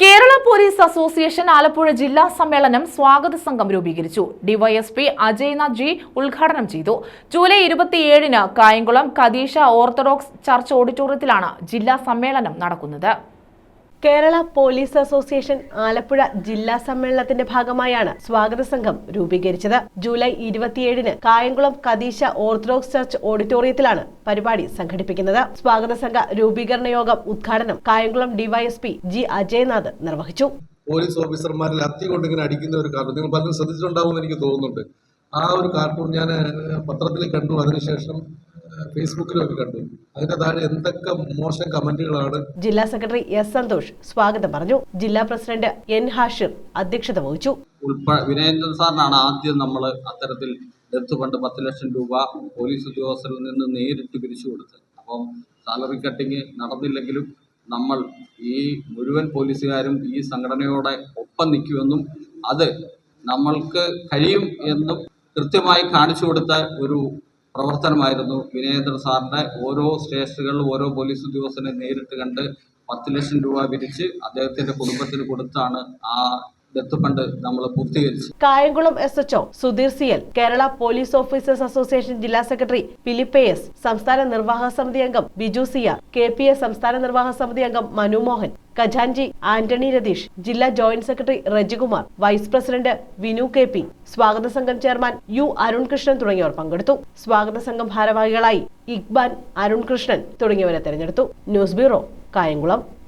Kerala police association Alappuzha ജില്ലാ സമ്മേളനം സ്വാഗത സംഘം രൂപീകരിച്ചു. ഡിവൈഎസ്പി അജയ്നാഥ് ജി ഉദ്ഘാടനം ചെയ്തു. ജൂലൈ ഇരുപത്തിയേഴിന് കായംകുളം കദീഷ ഓർത്തഡോക്സ് ചർച്ച് ഓഡിറ്റോറിയത്തിലാണ് ജില്ലാ സമ്മേളനം നടക്കുന്നത്. കേരള പോലീസ് അസോസിയേഷൻ ആലപ്പുഴ ജില്ലാ സമ്മേളനത്തിന്റെ ഭാഗമായാണ് സ്വാഗത സംഘം രൂപീകരിച്ചത്. ജൂലൈ ഇരുപത്തിയേഴിന് കായംകുളം കദീശ ഓർത്തഡോക്സ് ചർച്ച് ഓഡിറ്റോറിയത്തിലാണ് പരിപാടി സംഘടിപ്പിക്കുന്നത്. സ്വാഗത സംഘ രൂപീകരണ യോഗം ഉദ്ഘാടനം കായംകുളം ഡിവൈഎസ്പി ജി അജയനാഥ് നിർവഹിച്ചു. പോലീസ് ഓഫീസർമാരിൽ അത്തി കൊണ്ടിങ്ങനെ അടിക്കുന്ന ഒരു കാർട്ടൂൺ നിങ്ങൾ പലരും ശ്രദ്ധിച്ചിട്ടുണ്ടാവുമെന്ന് എനിക്ക് തോന്നുന്നുണ്ട്. ആ ഒരു കാർട്ടൂൺ ഞാൻ പത്രത്തിൽ കണ്ടു. അതിനുശേഷം ഫേസ്ബുക്കിലും ഒക്കെ കണ്ടു. അതിന്റെ താഴെ എന്തൊക്കെ മോശം കമന്റുകളാണ്. ജില്ലാ സെക്രട്ടറി എസ് സന്തോഷ് സ്വാഗതം പറഞ്ഞു. ജില്ലാ പ്രസിഡന്റ് എൻ ഹാഷിർ അധ്യക്ഷത വഹിച്ചു. വിനയേന്ദ്രൻ സാറിനാണ് ആദ്യം നമ്മൾ അത്തരത്തിൽ ഡെത്ത് ഫണ്ട് പത്ത് ലക്ഷം രൂപ പോലീസ് ഉദ്യോഗസ്ഥരിൽ നിന്ന് നേരിട്ട് പിരിച്ചു കൊടുത്തത്. അപ്പം സാലറി കട്ടിങ് നടന്നില്ലെങ്കിലും നമ്മൾ ഈ മുഴുവൻ പോലീസുകാരും ഈ സംഘടനയോടെ ഒപ്പം നിൽക്കുമെന്നും അത് നമ്മൾക്ക് കഴിയും എന്നും കൃത്യമായി കാണിച്ചു കൊടുത്ത ഒരു പ്രവർത്തനമായിരുന്നു. വിനയേന്ദ്ര സാറിന്റെ ഓരോ സ്റ്റേഷനുകളിലും ഓരോ പോലീസ് ഉദ്യോഗസ്ഥനെ നേരിട്ട് കണ്ട് പത്ത് ലക്ഷം രൂപ പിരിച്ച് അദ്ദേഹത്തിന്റെ കുടുംബത്തിന് കൊടുത്താണ് ആ Kayamkulam S HO Sudheer C L Kerala police officers association ജില്ലാ സെക്രട്ടറി ഫിലിപ്പ് എസ് സംസ്ഥാന നിർവാഹക സമിതി അംഗം Biju Siya K P S സംസ്ഥാന നിർവാഹക സമിതി അംഗം മനുമോഹൻ ഖജാൻജി ആന്റണി രതീഷ് ജില്ലാ joint secretary Rejikumar vice president Vinu K P സ്വാഗത സംഘം ചെയർമാൻ യു അരുൺകൃഷ്ണൻ തുടങ്ങിയവർ പങ്കെടുത്തു. സ്വാഗത സംഘം ഭാരവാഹികളായി ഇക്ബാൻ അരുൺകൃഷ്ണൻ തുടങ്ങിയവരെ തെരഞ്ഞെടുത്തു. News bureau Kayamkulam.